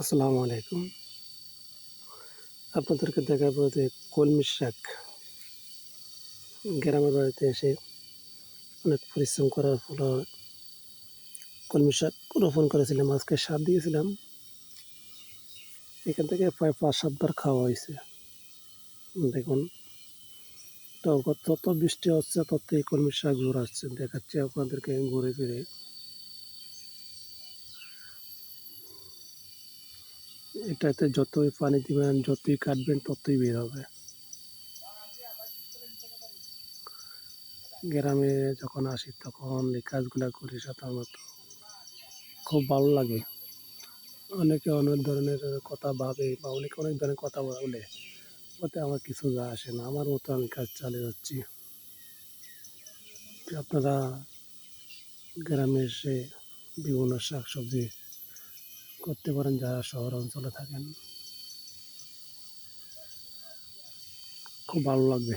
আসসালামু আলাইকুম। আপনাদেরকে দেখাবো যে কলমি শাক গ্রামের বাড়িতে এসে অনেক পরিশ্রম করার ফলে কলমি শাক রোপণ করেছিলাম, আজকে সার দিয়েছিলাম। এখান থেকে প্রায় পাঁচ সাতবার খাওয়া হয়েছে। দেখুন, তো যত বৃষ্টি হচ্ছে তত এই কলমি শাক ঘুরে আসছে। দেখাচ্ছি আপনাদেরকে ঘুরে ফিরে। এটাতে যতই পানি দিবেন, যতই কাটবেন, ততই বের হবে। গ্রামে যখন আসি, তখন এই কাজগুলা করি সাধারণত। খুব ভালো লাগে। অনেকে অনেক ধরনের কথা ভাবে বা অনেকে অনেক ধরনের কথা বলে, ওতে আমার কিছু যা আসে না। আমার মতো আমি কাজ চালিয়ে যাচ্ছি। আপনারা গ্রামে এসে বিভিন্ন শাক সবজি করতে পারেন যারা শহর অঞ্চলে থাকেন। খুব ভালো লাগবে।